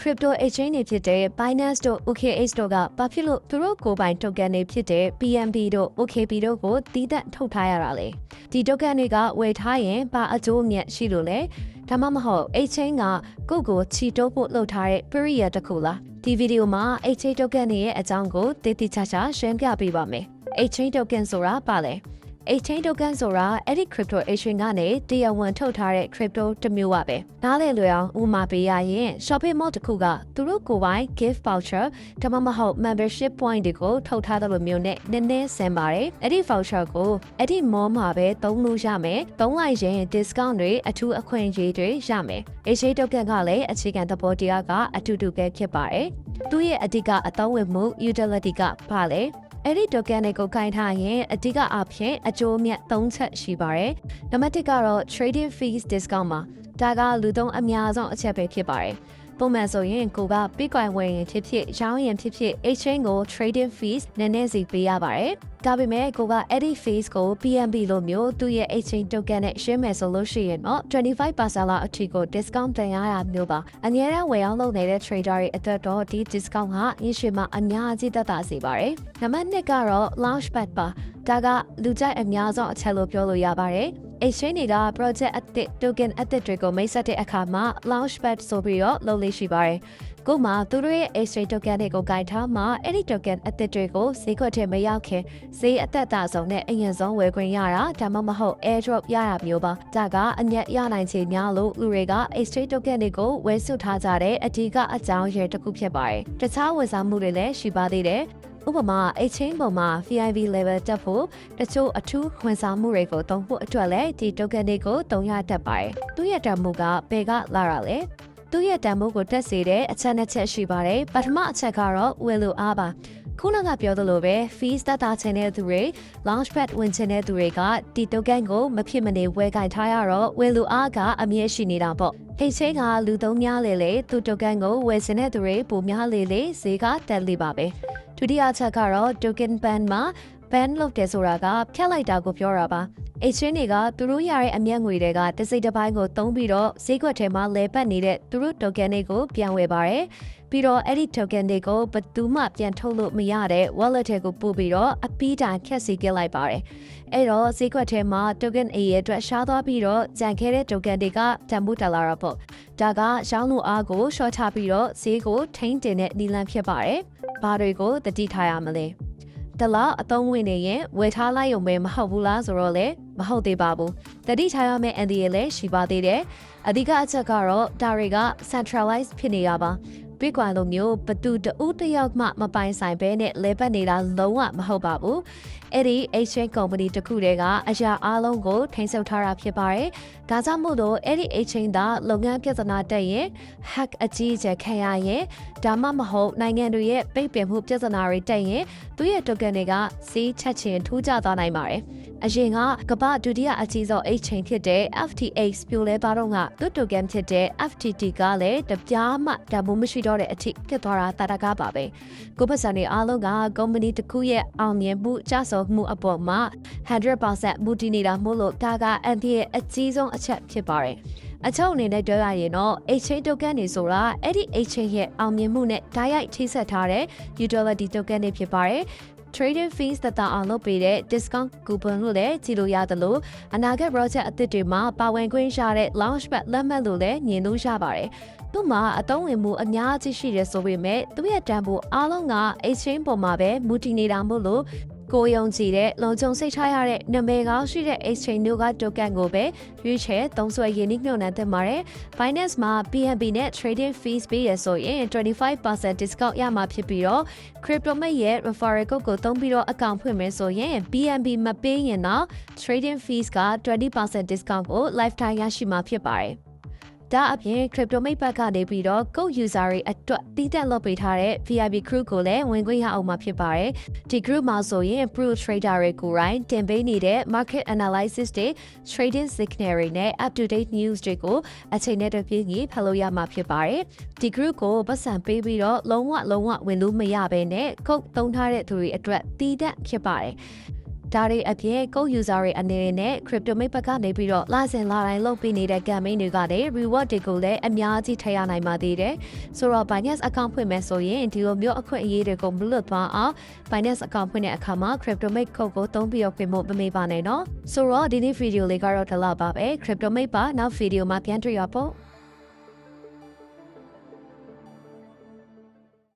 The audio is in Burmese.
crypto exchange တွေဖြစ်တဲ့ Binance တို့ OKX တို့ကဘာဖြစ်လို့သူတို့ကိုယ်ပိုင် token တွေဖြစ်တဲ့ BNB တို့ OKB တို့ကိုတည်တံ့ထုတ်ထားရတာလဲဒီ token တွေကဝယ်ထားရင်ဘာအကျိုးအမြတ်ရှိလို့လဲဒါမှမဟုတ် exchange ကကိုယ့်ကိုချီတိုးဖို့လုပ်ထားတဲ့ period တစ်ခုလားဒီဗီဒီယိုမှာ exchange token တွေရဲ့အကြောင်းကိုတည်တည်ချာချာရှင်းပြပေးပါမယ် exchange token ဆိုတာပါလဲ exchange token ဆိုတာအဲ့ဒီ crypto exchange ကနေတရားဝင်ထုတ်ထားတဲ့ crypto တစ်မျိုးပါပဲနားလည်လွယ်အောင်ဥပမာပေးရရင် shopping mall တစ်ခုကသူတို့ကိုယ်ပိုင် gift voucher ဒါမှမဟုတ် membership point တွေကိုထုတ်ထားတဲ့လိုမျိုးနဲ့နည်းနည်းဆင်ပါတယ်အဲ့ဒီ voucher ကိုအဲ့ဒီ mall မှာပဲသုံးလို့ရမယ်သုံးလိုက်ရင် discount တွေအထူးအခွင့်အရေးတွေရမယ် exchange token ကလည်းအခြေခံသဘောတရားကအတူတူပဲဖြစ်ပါတယ်သူ့ရဲ့အဓိကအသုံးဝင်မှု utility ကပါလေ အဲ့ဒီ token တွေကိုကင်ထားရင်အဓိကအဖြစ်အကျိုးအမြတ်၃ချက်ရှိပါတယ်။နံပါတ်1ကတော့ trading fees discount မှာဒါကလူသုံးအများဆုံးအချက်ပဲဖြစ်ပါတယ်။ ပုံမှန်ဆိုရင်ကိုက Bitcoin ဝယ်ရင်ဖြစ်ဖြစ်ရောင်းရင်ဖြစ်ဖြစ် exchange ကို trading fees နည်းနည်းစီပေးရပါတယ်။ဒါပေမဲ့ကိုကအဲ့ဒီ fees ကို BNB လိုမျိုးသူ့ရဲ့ exchange token နဲ့ရှင်းမယ်ဆိုလို့ရှိရင်တော့25%လောက်အထိကို discount တင်ရတာမျိုးပါ။အများအားဝယ်အောင်လုပ်နေတဲ့ trader တွေအတွက်တော့ဒီ discount ကရင်းရှိမှအများကြီးသက်သာစေပါတယ်။နံပါတ်2ကတော့ launchpad ပါ။ဒါကလူကြိုက်အများဆုံးအချက်လို့ပြောလို့ရပါတယ်။ exchange တွေက project အသစ် token အသစ်တွေကိုမိတ်ဆက်တဲ့အခါမှာ launchpad ဆိုပြီးတော့လုပ်လို့ရှိပါတယ်။ကိုမှသူတို့ရဲ့ exchange token တွေကိုဂိုင်ထားမှာအဲ့ဒီ token အသစ်တွေကိုဈေးကွက်ထဲမရောက်ခင်ဈေးအသက်သာဆုံးနဲ့အရင်ဆုံးဝယ်ခွင့်ရတာဒါမှမဟုတ် airdrop ရတာမျိုးပါ။ဒါကအညက်ရနိုင်ချေများလို့လူတွေက exchange token တွေကိုဝယ်စုထားကြတဲ့အဓိကအကြောင်းရင်းတစ်ခုဖြစ်ပါတယ်။တခြားဝန်ဆောင်မှုတွေလည်းရှိပါသေးတယ်။ ဥပမာ exchange ပေါ်မှာ VIP level တက်ဖို့တချို့အထူးဝန်ဆောင်မှုတွေကိုတုံးဖို့အတွက်လည်းဒီ token တွေကိုတုံးရတတ်ပါတယ်။သူ့ရဲ့တန်ဖိုးကဘယ်ကလာတာလဲ။သူ့ရဲ့တန်ဖိုးကိုတက်စေတဲ့အချက်နှစ်ချက်ရှိပါတယ်။ပထမအချက်ကတော့ဝယ်လို့အားပါ ခုနကပြောသလိုပဲ fees တတာချင်တဲ့သူတွေ launchpad ဝင်ချင်တဲ့သူတွေကဒီ token ကိုမဖြစ်မနေဝယ်ကင်ထားရတော့ဝယ်လူအားကအမြဲရှိနေတာပေါ့ဟိတ်ချင်းကလူသုံးများလေလေသူ token ကိုဝယ်စင်တဲ့သူတွေပိုများလေလေဈေးကတက်လေပါပဲဒုတိယချက်ကတော့ token ban မှာ ban လုပ်တယ်ဆိုတာကဖျက်လိုက်တာကိုပြောတာပါ exchange တွေကသူတို့ရတဲ့အမျက်ငွေတွေကတစ်စိတ်တစ်ပိုင်းကိုသုံးပြီးတော့ဈေးကွက်ထဲမှာလဲပတ်နေတဲ့သူတို့ token တွေကိုပြန်ဝယ်ပါတယ်ပြီးတော့အဲ့ဒီ token တွေကိုဘယ်သူမှပြန်ထုတ်လို့မရတဲ့ wallet တွေကိုပို့ပြီးတော့အပီးတိုင်ဖြတ်စီခဲ့လိုက်ပါတယ်အဲ့တော့ဈေးကွက်ထဲမှာ token A ရဲ့အတွက်ရှားသွားပြီးတော့ကြံခဲ့တဲ့ token တွေကတန်ဖိုးတက်လာတော့ပေါ့ဒါကရောင်းလို့အားကို short ချပြီးတော့ဈေးကိုထိန်းတင်တဲ့နည်းလမ်းဖြစ်ပါတယ်ဘာတွေကိုတတိထားရမလဲ တလားအသုံးဝင်နေရင်ဝယ်ထားလိုက်ရုံပဲမဟုတ်ဘူးလားဆိုတော့လေမဟုတ်သေးပါဘူးတတိထားရမယ့်အန်ဒီရလည်းရှိပါသေးတယ်အဓိကအချက်ကတော့ဒါတွေက centralized ဖြစ်နေရပါ Bitcoin လိုမျိုးဘသူတဦးတယောက်မှမပိုင်ဆိုင်ဘဲနဲ့လဲပတ်နေတာလုံးဝမဟုတ်ပါဘူးအဲ့ဒီ exchange company တခုတည်းကအရာအလုံးကိုထိန်းချုပ်ထားတာဖြစ်ပါတယ်ဒါကြောင့်မို့လို့အဲ့ဒီ exchange ကလုပ်ငန်းပြဿနာတက်ရင် hack အကြီးအကျယ်ခံရရင်ဒါမှမဟုတ်နိုင်ငံတွေရဲ့ပိတ်ပင်မှုပြဿနာတွေတက်ရင်သူ့ရဲ့ token တွေကစီးချက်ချင်းထူးခြားသွားနိုင်ပါတယ် အရင်ကကမ္ဘာဒုတိယအကြီးဆုံး exchange ဖြစ်တဲ့ FTX ပြိုလဲပါတော့ကသူ့ token ဖြစ်တဲ့ FTT ကလည်းတပြားမှတမိုးမရှိတော့တဲ့အထိဖြစ်သွားတာတာတကားပါပဲကိုပတ်စံတွေအားလုံးက company တစ်ခုရဲ့အောင်မြင်မှုကြဆုံမှုအပေါ်မှာ100%မူတည်နေတာမို့လို့ဒါကအန်တီရဲ့အကြီးဆုံးအချက်ဖြစ်ပါတယ်အချုပ်အနေနဲ့ပြောရရင်တော့ exchange token တွေဆိုတာအဲ့ဒီ exchange ရဲ့အောင်မြင်မှုနဲ့ဓာတ်ရိုက်ထိစပ်ထားတဲ့ utility token တွေဖြစ်ပါတယ် trading fees တတအောင်လုပ်ပေးတဲ့ discount coupon လို့လည်းကြည့်လို့ရသလိုအနာဂတ် project အသစ်တွေမှာပါဝင်ခွင့်ရတဲ့ launchpad လက်မှတ်လို့လည်းမြင်လို့ရပါတယ်။သူ့မှာအသုံးဝင်မှုအများကြီးရှိတယ်ဆိုပေမဲ့သူ့ရဲ့တန်ဖိုးအားလုံးက exchange ပေါ်မှာပဲမူတည်နေတာမို့လို့ ကိုယုံကြည်တဲ့လုံခြုံစိတ်ထားရတဲ့နာမည်ကောင်းရှိတဲ့ exchange တို့က token ကိုပဲရွေးချယ်သုံးစွဲရင်းနှီးမြှုပ်နှံသင့်ပါတယ်။ Binance မှာ BNB နဲ့ trading fees ပေးရဆိုရင်25% discount ရမှာဖြစ်ပြီးတော့ CryptoMate ရဲ့ referral code ကိုသုံးပြီးတော့ account ဖွင့်မယ်ဆိုရင် BNB မပေးရင်တော့ trading fees က20% discount ကို lifetime ရရှိမှာဖြစ်ပါတယ်။ ဒါအပြင် CryptoMate ဘက်ကနေပြီးတော့ Code user တွေအတွက်တည်တက်လုပ်ပေးထားတဲ့ VIP group ကိုလည်းဝင်ခွင့်ရအောင်မှာဖြစ်ပါတယ်။ဒီ group မှာဆိုရင် pro trader တွေကိုယ်တိုင်တင်ပေးနေတဲ့ market analysis တွေ trading signal တွေနဲ့ up to date news တွေကိုအချိန်နဲ့တပြေးညီဖတ်လို့ရမှာဖြစ်ပါတယ်။ဒီ group ကိုပတ်စံပေးပြီးတော့လုံးဝလုံးဝဝင်လို့မရဘဲနဲ့ code သုံးထားတဲ့သူတွေအတွက်တည်တက်ဖြစ်ပါတယ်။ ဒါတွေအပြင် code user တွေအနေနဲ့ CryptoMate ဘက်ကနေပြီးတော့လာစဉ်လာတိုင်းလုပ်ပေးနေတဲ့ campaign တွေကလည်း reward တွေကိုလည်းအများကြီးထည့်ရနိုင်ပါသေးတယ်ဆိုတော့ Binance account ဖွင့်မယ်ဆိုရင်ဒီလိုမျိုးအခွင့်အရေးတွေကိုမလွတ်သွားအောင် Binance account ဖွင့်တဲ့အခါမှာ CryptoMate code ကိုသုံးပြီးတော့ဖွင့်ဖို့မမေ့ပါနဲ့နော်ဆိုတော့ဒီနေ့ video လေးကတော့ဒီလောက်ပါပဲ CryptoMate ပါနောက် video မှာပြန်တွေ့ရပေါ့